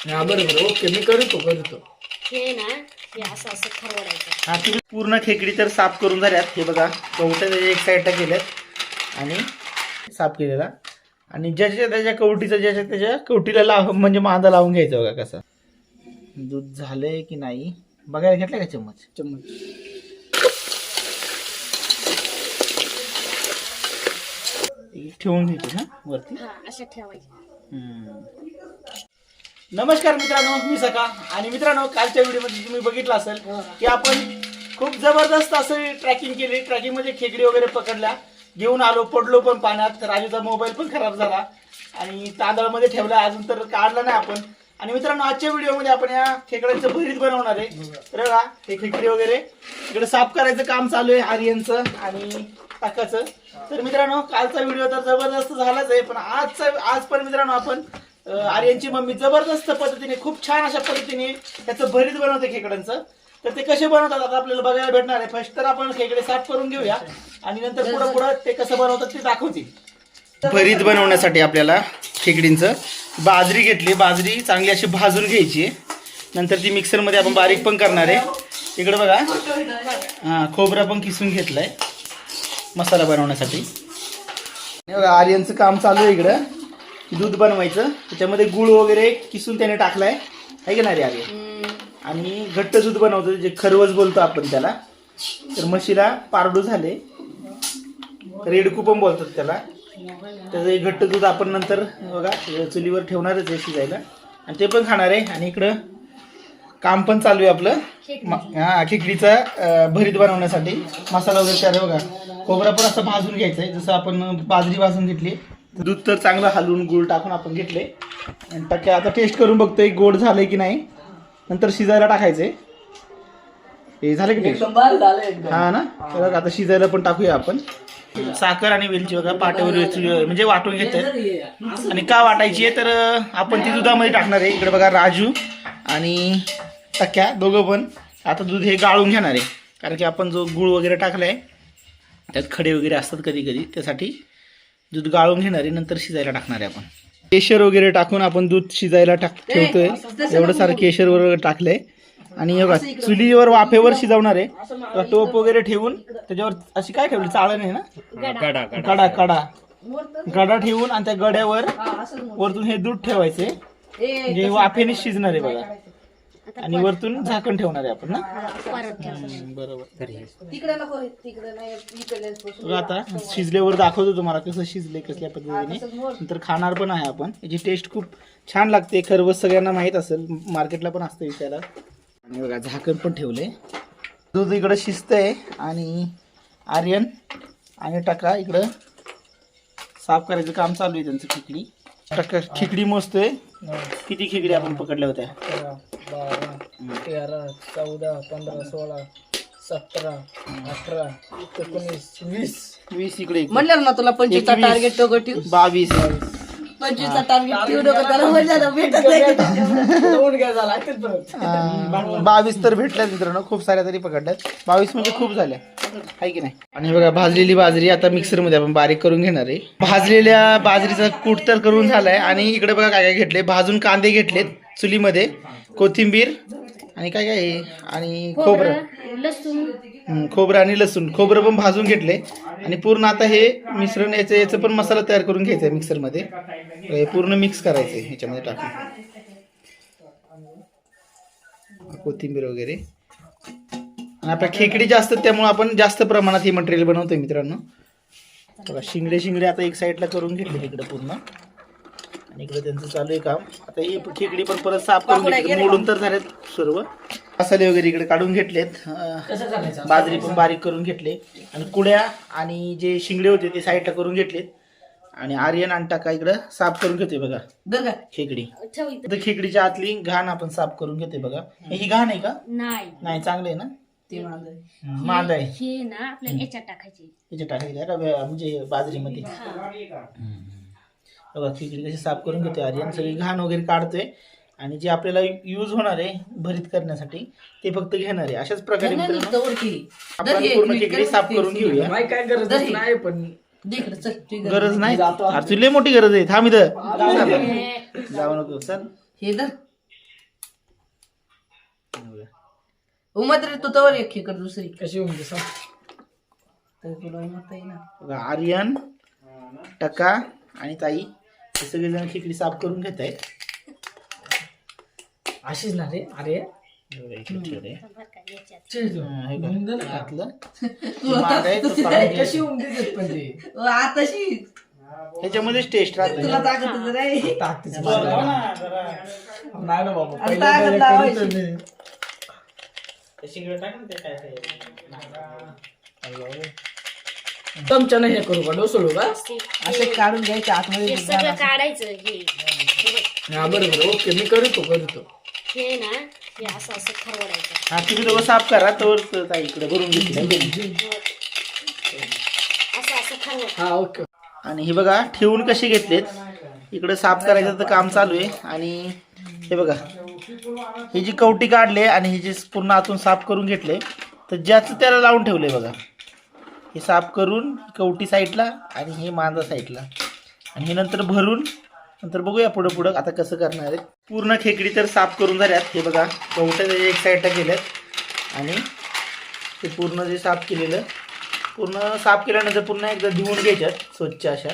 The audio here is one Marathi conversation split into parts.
हा बरोबर ओके मी करतो करतो. हे ना हे असं असं खरवडायचं. हा तुम्ही पूर्ण खेकडी तर साफ करून झाल्यात. हे बघा कवट्या त्याच्या एक साईडला केल्यात आणि साफ केलेला. आणि ज्याच्या त्याच्या कवटीचं ज्याच्या त्याच्या कवटीला लाव म्हणजे मांदा लावून घ्यायचा बघा कसं. दूध झालंय की नाही? बघायला घेतलं का चम्मच? चम्मच. ठेवून घ्यायची ना वरती? हा असं ठेवायचं हम्म. नमस्कार मित्रांनो मी सका आणि मित्रांनो कालच्या व्हिडिओमध्ये तुम्ही बघितलं असेल की आपण खूप जबरदस्त असं ट्रॅकिंग केली. ट्रॅकिंगमध्ये खेकडी वगैरे पकडल्या घेऊन आलो पडलो पण पाण्यात. राजूचा मोबाईल पण खराब झाला. आणि तांदळामध्ये ठेवला अजून तर काढला नाही आपण. आणि मित्रांनो आजच्या व्हिडिओमध्ये आपण या खेकड्यांचं भरीत बनवणार आहे. तर हे खेकडी वगैरे. इकडे साफ करायचं काम चालू आहे आर्यनचं आणि टाकाचं तर मित्रांनो कालचा व्हिडिओ तर जबरदस्त झालाच आहे पण आजचा आज पण मित्रांनो आपण आर्यांची आर्यनची मम्मी जबरदस्त पद्धतीने खूप छान अशा पद्धतीने त्याचं भरीत बनवते खेकड्यांचं. तर ते कसे बनवतात आता आपल्याला बघायला भेटणार आहे. फर्स्ट तर आपण खेकडे साफ करून घेऊया. आणि नंतर पुढं पुढं ते कसं बनवतात ते दाखवतील भरीत बनवण्यासाठी आपल्याला खेकडींचं बाजरी घेतली. बाजरी चांगली अशी भाजून घ्यायची. नंतर ती मिक्सरमध्ये आपण बारीक पण करणार आहे. इकडे बघा. हां खोबरा पण किसून घेतलाय. मसाला बनवण्यासाठी. हे आर्यनचं काम चालू आहे इकडं. दूध बनवायचं. त्याच्यामध्ये गुळ वगैरे किसून त्याने टाकलाय. आहे की नाही रे आणि घट्ट दूध बनवतो जे खरवस बोलतो आपण त्याला. तर म्हशीला पारडू झाले. रेडकू पण बोलतात त्याला. त्याचं एक घट्ट दूध आपण नंतर बघा चुलीवर ठेवणारच आहे शिजायला. आणि ते पण खाणार आहे. आणि इकडं काम पण चालू आहे आपलं. हा खिकडीचा भरीत बनवण्यासाठी. मसाला वगैरे तयार बघा. खोबरा पण असं भाजून घ्यायचं आहे जसं आपण बाजरी भाजून घेतली. दूध तर चांगलं हलवून गुळ टाकून आपण घेतले. आणि टाक्या आता टेस्ट करून बघतोय गोड झालंय की नाही. नंतर शिजायला टाकायचंय. हे झालं की टेस्ट हा ना? तर बघा, आता शिजायला पण टाकूया आपण. साखर आणि वेलची बघा पाट्यावर वेलची म्हणजे वाटून घेतोय. आणि का वाटायची आहे तर आपण ती दुधामध्ये टाकणार आहे. इकडे बघा राजू आणि टक्या दोघं पण. आता दूध हे गाळून घेणार आहे. कारण की आपण जो गुळ वगैरे टाकलाय त्यात खडे वगैरे असतात कधी कधी त्यासाठी दूध गाळून घेणार आहे नंतर शिजायला टाकणार आहे आपण. केशर वगैरे टाकून आपण दूध शिजायला टाक ठेवतोय. एवढं सारं केशर वगैरे टाकलंय. आणि हे बघा चुलीवर वाफेवर शिजवणार आहे. टोप वगैरे ठेवून त्याच्यावर अशी काय ठेवली? चाळण आहे ना? कडा कडा कडा ठेवून आणि त्या गड्यावर वरतून हे दूध ठेवायचे म्हणजे वाफेने शिजणार आहे बघा. आणि वरतून झाकण ठेवणार आहे आपण ना? हम्म, बरोबर. तिकडे नको तिकडे नाही इकडे बघा आता शिजल्यावर दाखवतो तुम्हाला कसं शिजले कसल्या पद्धतीने. नंतर खाणार पण आहे आपण. याची टेस्ट खूप छान लागते खरवस सगळ्यांना माहीत असेल मार्केटला पण असतं विकायला. आणि बघा झाकण पण ठेवले दूध इकडं शिजतंय आणि आर्यन आणि टाका इकडं साफ करायचं काम चालू आहे त्यांचं खिकडी टाका खिकडी मोजतोय किती खिकडी आपण पकडल्या होत्या? तेरा चौदा पंधरा सोळा सतरा अठरा एकोणीस वीस. वीस इकडे. म्हणलं ना तुला पंचवीसचा एकवीस. टार्गेट तो ठेव. बावीस. पंचवीसचा टार्गेट ठेवू नको त्याला म्हणलं ना भेटत नाही. दोन घ्या झाला ऐकत परत. अं, बावीस तर भेटल्यात मित्रांनो खूप साऱ्या तरी पकडल्यात. बावीस म्हणजे खूप झाल्या. आहे की नाही? आणि बघा भाजलेली बाजरी आता मिक्सरमध्ये आपण बारीक करून घेणार आहे. भाजलेल्या बाजरीचा कूट तर करून झालाय. आणि इकडे बघा काय काय घेतले भाजून कांदे घेतलेत चुलीमध्ये. कोथिंबीर आणि काय काय आहे? आणि खोबरं लसूण. खोबरं आणि लसूण. खोबरं पण भाजून घेतले. आणि पूर्ण आता हे मिश्रण याचं याचं पण मसाला तयार करून घ्यायचा आहे मिक्सरमध्ये. हे पूर्ण मिक्स करायचं आहे ह्याच्यामध्ये टाकून. कोथिंबीर वगैरे. आणि आपल्या खेकडी जास्त त्यामुळे आपण जास्त प्रमाणात हे मटेरियल बनवतोय मित्रांनो. बघा शिंगडे शिंगडे आता एक साईडला करून घेतले तिकडे पूर्ण. आणि इकडे त्यांचं चालू आहे काम. आता ही खेकडी पण परत साफ करून घेतली. मोडून तर झालेत. सर्व मसाले वगैरे इकडे काढून घेतलेत. अं, बाजरी पण बारीक करून घेतले. आणि कुड्या आणि जे शिंगडे होते ते साईडला करून घेतलेत. आणि आर्यन आणि टाका इकडं साफ करून घेतोय बघा? खेकडी. ठेव इथं. तर खेकडीच्या आतली घाण आपण साफ करून घेतोय बघा. ही घाण आहे का? नाही. नाही चांगलं आहे ना? ते माझं मांद आहे. हे ना आपल्याला याच्यात टाकायचे. का? म्हणजे बाजरीमध्ये. बघा खिचडी कशी साफ करून घेतोय आर्यन. सगळी घाण वगैरे काढतोय. आणि जे आपल्याला यूज होणार आहे भरीत करण्यासाठी ते फक्त घेणार आहे. अशाच प्रकारे मित्रांनो. आपण पूर्ण खेकडी साफ करून घेऊया. काय गरज दही. नाही पण. गरज नाही. जातो अरे तुला मोठी गरज आहे. थांब इथं. जाऊ नको. चल. हे. उमत रे तू तर एक खेकर दुसरी. कशी म्हणजे सांग तर तुला उमत आहे ना. बघा आर्यन टका आणि ताई हे सगळेजण खिकडी साफ करून घेत आहेत अशीच ना रे? अरे. हा, हे. घातलं. कशी उमदी देत पण ते? आताशी. टेस्ट राहते. तुला ताकद रे. ताकदीच तू लाव ना जरा. नाही ना बाबा आणि पहिल्यांदा ताकद हे. करीत. चमच्यानं हे करू का? डोसळू का? असे काढून घ्यायचे हे आतमध्ये सगळं काढायचं हे हे. हा बरोबर. ओके मी करतो करतो. हे ना हे असं असं खरवडायचं. हा तुम्ही दोघं साफ करा तर ताई इकडे भरून घेतली असं असं खरवड. हा ओके. आणि हे बघा ठेवून कसे घेतलेत? इकडे साफ करायचं तर काम चालू आहे. आणि हे बघा ही जी कवटी काढले आणि ही जी पूर्ण आतून साफ करून घेतले तर ज्याचं त्याला लावून ठेवले बघा. हे साफ करून कवटी साईडला आणि हे मांजा साईडला. आणि हे नंतर भरून नंतर बघूया पुढं पुढं आता कसं करणार आहे. पूर्ण खेकडी तर साफ करून झाल्यात. हे बघा त्याच्या एक साईडला केल्यात आणि ते पूर्ण जे साफ केलेलं पूर्ण साफ केल्यानंतर पुन्हा एकदा धुवून घ्यायच्यात स्वच्छ अशा.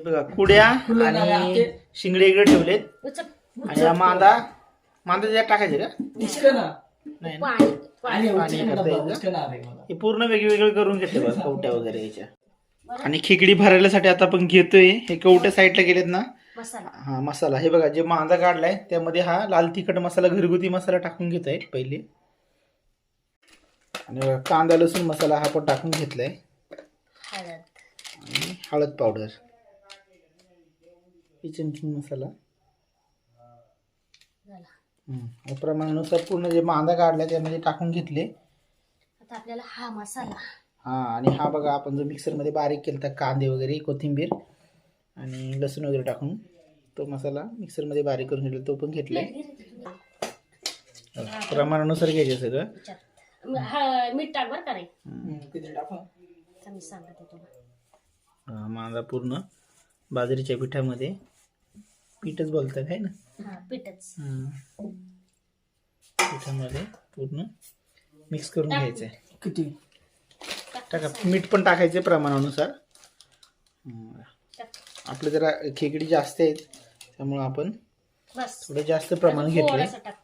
बघा कुड्या आणि शिंगडे इकडे ठेवलेत. आणि हा मांदा मांदा त्याच्यात टाकायचे का? नाही ना? पाणी आणि पाणी करता मला. हे पूर्ण वेगवेगळे करून घेतले बघा कवट्या वगैरे याच्या. आणि खिकडी भरायलासाठी आता आपण घेतोय. हे कवट्या साईडला गेलेत ना? मसाला. हा मसाला. हे बघा जे मांदा काढलाय त्यामध्ये हा लाल तिखट मसाला घरगुती मसाला टाकून घेत आहे पहिले. आणि बघा, कांदा लसूण मसाला हा पण टाकून घेतलाय. हळद. आणि हळद पावडर. किचन किंग मसाला. झाला. प्रमाणानुसार पूर्ण जे मांदा काढलाय त्यामध्ये टाकून घेतले. आता आपल्याला हा मसाला. हा आणि हा बघा आपण जो मिक्सरमध्ये बारीक केला कांदे वगैरे कोथिंबीर आणि लसूण वगैरे टाकून तो मसाला मिक्सरमध्ये बारीक करून घेतला तो पण घेतलाय. प्लेट घे रे तुझी. प्रमाणानुसार घ्यायचे सगळं हा, मीठ टाक बरं का मांदा पूर्ण बाजरीच्या पिठामध्ये पीठच बोलतात आहे ना? हा पीठच. हा. पिठामध्ये पूर्ण मिक्स करून घ्यायचं आहे किती? टाका. मीठ पण टाकायचे प्रमाणानुसार. हम्म. आपलं जरा खेकडी जास्त आहेत त्यामुळं आपण बस. थोडं जास्त प्रमाण घेतलंय. थोडंसं टाक.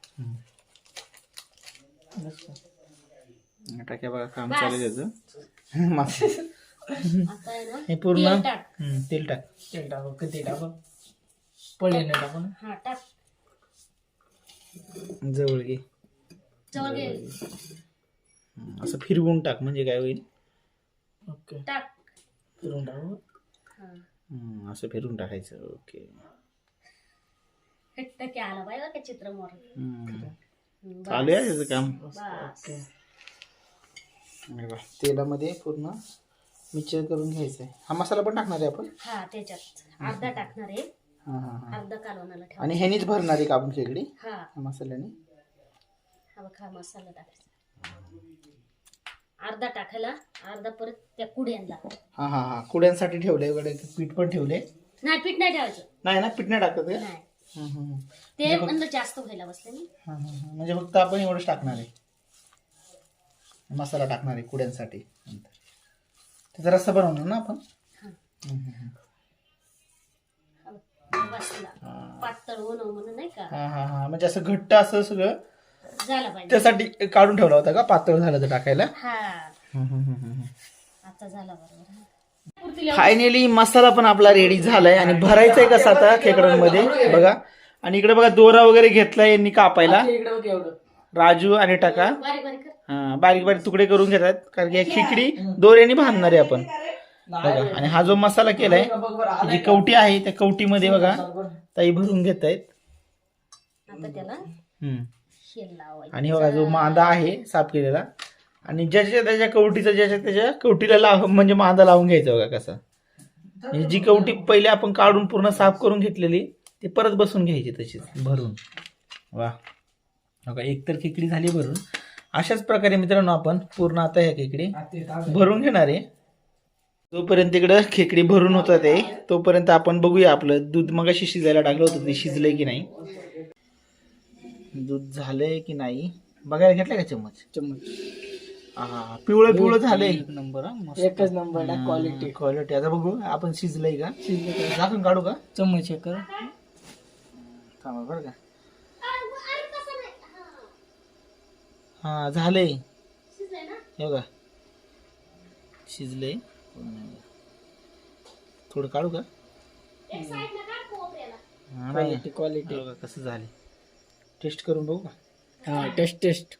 टाक्या बघा काम चालू आहे त्याचं. मस्त. आता आहे ना हे पूर्ण? तेल टाक. हम्म, तेल टाक. तेल टाकू किती टाकू? पळीने टाकू. ना हा टाक. जवळ घे. जवळ घे. हम्म, असं फिरवून टाक म्हणजे काय होईल? ओके. टाक. फिरून टाकू हा. हम्म, असं फिरून टाकायचं ओके. टक्के आला पाहिजे का चित्र मोर. चालू आहे त्याचं काम. बस हे बघा, तेलामध्ये पूर्ण मिक्सर करून घ्यायचं आहे हा मसाला पण टाकणार आहे आपण? हा त्याच्यात. अर्धा टाकणार आहे. हा हा हा. अर्धा कालवणाला ठेव आणि ह्यानीच भरणार आहे का आपण खेकडी हा. मसाल्याने? हा बघ हा मसाला टाकायचा. अर्धा टाकायला अर्धा परत त्या कुड्यांना. हा हा हा. कुड्यांसाठी ठेवले वगैरे पीठ पण ठेवले नाही पीठ नाही ठेवायचं. नाही ना पीठ नाही टाकत का नाही. ते म्हणजे जास्त व्हायला बसले हा, हा, हा. म्हणजे फक्त आपण एवढंच टाकणार आहे. मसाला टाकणार आहे कुड्यांसाठी. नंतर त्याचा रस्सा बनवणार ना आपण? हा. हम्म, हम्म, हम्म. हा. बघ, बसला पातळ होणं म्हणून नाही का? हा हा हा. म्हणजे असं घट्ट असं सगळं झाला पाहिजे. त्यासाठी काढून ठेवला होता का? पातळ झालं तर टाकायला? हा. हम्म, हम्म, हम्म, हम्म. आता झाला बरोबर. फायनली मसाला पण आपला रेडी झालाय आणि भरायचा आहे कसा आता खेकड्यांमध्ये? बघा आणि इकडे बघा दोरा वगैरे घेतलाय यांनी कापायला. इकडे बघ एवढं. राजू आणि टाका. बारीक बारीक कर. हा, बारीक बारीक तुकडे करून घेतात. कारण की ही खिकडी दोऱ्याने बांधणार आहे आपण. बघा आणि हा जो मसाला केलाय जी कवटी आहे त्या कवटीमध्ये बघा. ताई भरून घेत आहेत आणि बघा जो मांदा आहे साफ केलेला. आणि ज्याच्या त्याच्या कवटीचा ज्याच्या त्याच्या कवटीला लाव म्हणजे मांदा लावून घ्यायचा बघा कसा. म्हणजे जी कवटी पहिले आपण काढून पूर्ण साफ करून घेतलेली ती परत बसून घ्यायची तशीच भरून. वा. बघा एक तर खेकडी झाली भरून. अशाच प्रकारे मित्रांनो आपण पूर्ण आता ह्या खेकडी. भरून घेणार आहे. तोपर्यंत इकडं खेकडी भरून होतं ते तोपर्यंत आपण बघूया आपलं. दूध मगाशी शिजायला टाकलं होतं ते शिजलंय की नाही? दूध झालंय की नाही? बघायला घेतलं का चम्मच? चम्मच. हा पिवळं पिवळं झालंय. एक नंबर हा मस्त. एकच नंबर क्वालिटी क्वालिटी आता बघू आपण शिजलंय का? झाकून काढू का? चम्मच एक करा. थांबा बरं का. हा झालंय. हे बघा. शिजलंय. थोडं काढू का? हा, नाही. क्वालिटी क्वालिटी हे बघा कसं झाले टेस्ट करून बघू का? हा टेस्ट टेस्ट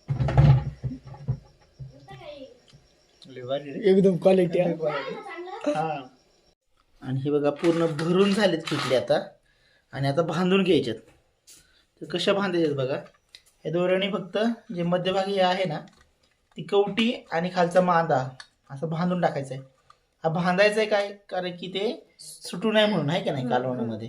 लय भारी रे. एकदम क्वालिटी हा. आणि हे बघा पूर्ण भरून झालेत खिचडी आता. आणि आता बांधून घ्यायच्यात तर कशा बांधायच्यात बघा? हे दोऱ्याने फक्त जे मध्यभागी हे आहे ना ती कवटी आणि खालचा मांदा असं बांधून टाकायचं आहे हा बांधायचं आहे काय? कारण की ते सुटू नये म्हणून आहे का नाही कालवणामध्ये?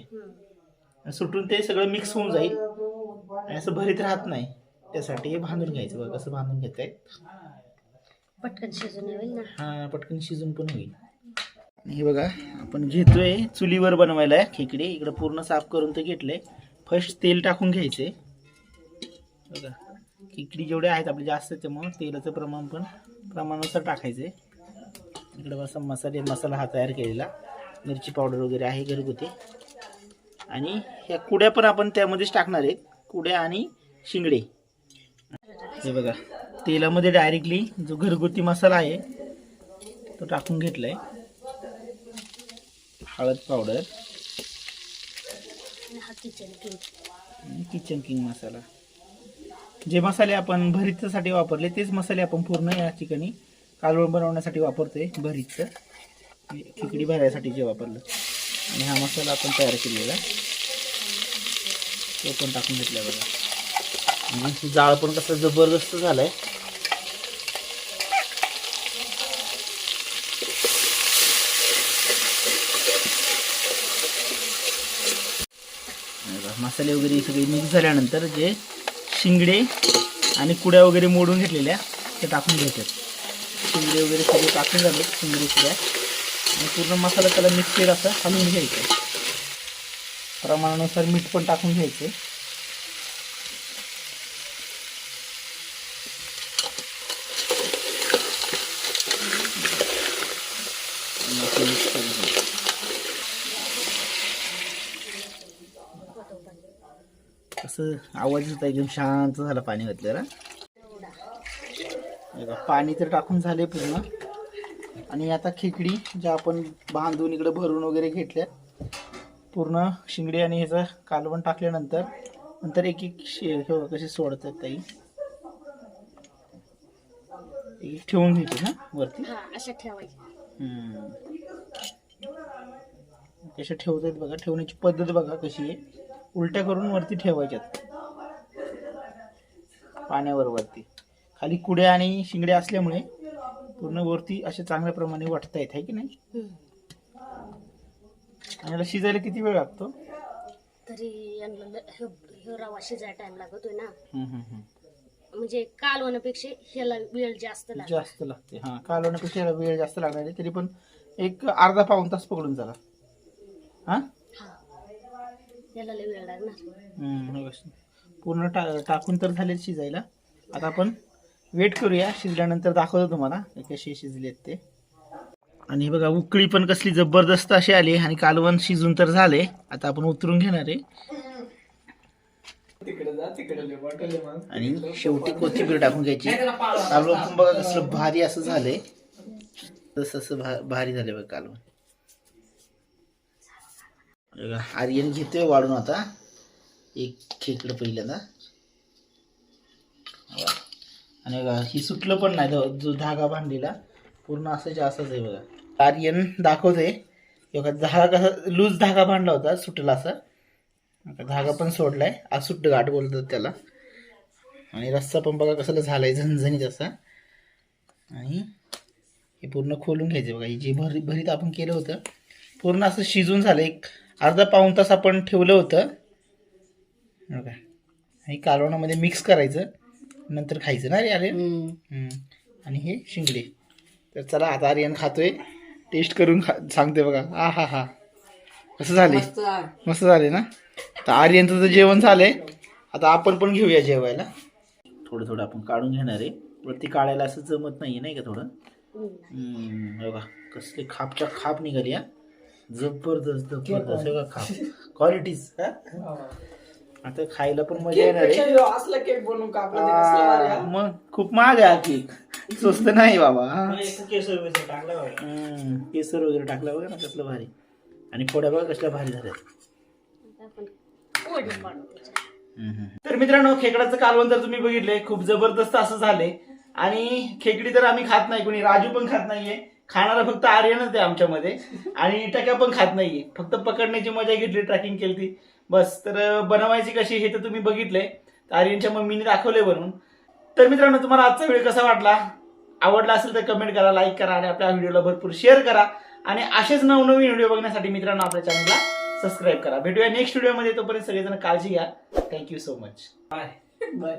सुटून ते सगळं मिक्स होऊन जाईल. आणि असं भरीत राहत नाही. त्यासाठी हे बांधून घ्यायचं बघा कसं बांधून घेत आहे पटकन शिजून ना? हा पटकन शिजून पण होईल. आणि हे बघा आपण घेतोय चुलीवर बनवायला आहे खेकडे. इकडं पूर्ण साफ करून तर घेतलंय फर्स्ट तेल टाकून घ्यायचे. बघा खेकडी जेवढे आहेत आपले जास्त त्यामुळं तेलाचं प्रमाण पण प्रमाणानुसार टाकायचे. इकडे बसा मसाले मसाला हा तयार केलेला. मिरची पावडर वगैरे आहे घरगुती. आणि ह्या कुड्या पण आपण त्यामध्येच टाकणार आहेत. कुड्या आणि शिंगडे. हे बघा तेलामध्ये डायरेक्टली जो घरगुती मसाला आहे तो टाकून घेतलाय. हळद पावडर. किचन किंग मसाला. जे मसाले आपण भरीतसाठी वापरले तेच मसाले आपण पूर्ण या ठिकाणी कालवण बनवण्यासाठी वापरतो आहे म्हणजे खिकडी भरायसाठी जे वापरलं. आणि हा मसाला आपण तयार केलेला. तो पण टाकून घेतला बघा. जाळ पण कसं जबरदस्त झालाय. आहे मसाले वगैरे सगळे मिक्स झाल्यानंतर जे शिंगडे आणि कुड्या वगैरे मोडून घेतलेल्या ते टाकून घेतात. शिंगडे वगैरे सगळे टाकून झाले शिंगडे सुद्धा आणि पूर्ण मसाला त्याला मिक्सर असं हलवून घ्यायचं. प्रमाणानुसार मीठ पण टाकून घ्यायचं. असं आवाज येत एकदम शांत झाला पाणी घातलेला पाणी तर टाकून झाले पूर्ण. आणि आता खेकडी ज्या आपण बांधून इकडे भरून वगैरे घेतल्या पूर्ण शिंगडी आणि ह्याचं कालवण टाकल्यानंतर नंतर एक एक शे हे कसे सोडतात ताई. एक एक ठेवून घ्यायची ना वरती? हा ठेवायच्या. हम्म. कशा ठेवतात बघा ठेवण्याची पद्धत बघा कशी आहे. उलट्या करून वरती ठेवायच्यात. पाण्यावर वरती. खाली कुड्या आणि शिंगड्या असल्यामुळे पूर्ण वरती असे चांगल्या प्रमाणे वाटता येत आहे की नाही. आणि याला शिजायला किती वेळ लागतो? तरी यांना ह्यो रवा शिजायला टाइम लागतोय ना. म्हणजे कालवण्यापेक्षा ह्याला वेळ जास्त लागतो. जास्त लागते हा. कालवण्यापेक्षा याला वेळ जास्त लागणार आहे तरी पण एक अर्धा पाऊन तास पकडून चला हा? हा. याला लय वेळ लागणार. हम्म, हे. पूर्ण टा टाकून तर झाले शिजायला. आता आपण वेट करूया. शिजल्यानंतर दाखवतो तुम्हाला. कसे शिजलेत ते. आणि हे बघा उकळी पण कसली जबरदस्त अशी आली. आणि कालवण शिजून तर झाले. आता आपण उतरून घेणार आहे. आणि शेवटी कोथिंबीर टाकून घ्यायची. कालवण पण बघा कसलं भारी असं झालंय. तसं असं भारी झालंय बघा कालवण. आर्यन घेतोय वाढून आता. एक खेकडं पहिल्यांदा. आणि बघा ही सुटलं पण नाही जो धागा बांधलेला पूर्ण असंच असंच आहे बघा. आर्यन दाखवते बघा धागा कसा लूज धागा बांधला होता सुटला असा. धागा पण सोडलाय असुट्ट गाठ बोलतात त्याला. आणि रस्सा पण बघा कसला झालाय झणझणीत असा. आणि हे पूर्ण खोलून घ्यायचे बघा हे जे भरी भरीत आपण केलं होतं पूर्ण असं शिजून झालं. एक अर्धा पाऊण तास आपण ठेवलं होतं. बघा हे कालवणामध्ये मिक्स करायचं. नंतर खायचं ना रे अरे. आणि हे शिंगडे. तर चला आता आर्यन खातोय. टेस्ट करून खा- सांगते बघा. आ हा हा. कसं झाले. मस्त झाले ना? तर आर्यनचं तर जेवण झालंय. आता आपण पण घेऊया जेवायला. थोडं थोडं आपण काढून घेणार आहे. वरती काढायला असं जमत नाहीये नाही का थोडं? हम्म, हे बघा. कसले खापच्या खाप निघाली हा. जबरदस्त जबरदस्त. बघा खाप. क्वालिटीज आता खायला पण मजा येणार आहे. असला केक बनवून कापला ते कसला भारी आ, हा. मग खूप महाग आहे हा केक स्वस्त नाही बाबा हा. केसर वेसर टाकला बघा. हम्म, केसर वगैरे टाकलं बघा ना कसलं भारी. आणि फोड्या बघा कसल्या भारी झाल्या त्याच्यात. तर मित्रांनो खेकडाचं कालवण तर तुम्ही बघितले खूप जबरदस्त असं झाले आणि खेकडी तर आम्ही खात नाही कोणी राजू पण खात नाहीये. खाणारा फक्त आर्यनच आहे आमच्यामध्ये. आणि टक्या पण खात नाहीये. फक्त पकडण्याची मजा घेतली ट्रॅकिंग केली ती बस तर बनवायची कशी हे तर तुम्ही बघितले तर आर्यनच्या मम्मीने दाखवले बनवून. तर मित्रांनो तुम्हाला आजचा व्हिडिओ कसा वाटला? आवडला असेल तर कमेंट करा लाईक करा आणि आपल्या व्हिडिओला भरपूर शेअर करा. आणि असेच नवनवीन व्हिडिओ बघण्यासाठी मित्रांनो आपल्या चॅनलला सबस्क्राईब करा. भेटूया नेक्स्ट व्हिडिओमध्ये तोपर्यंत सगळेजण काळजी घ्या. Thank you so much bye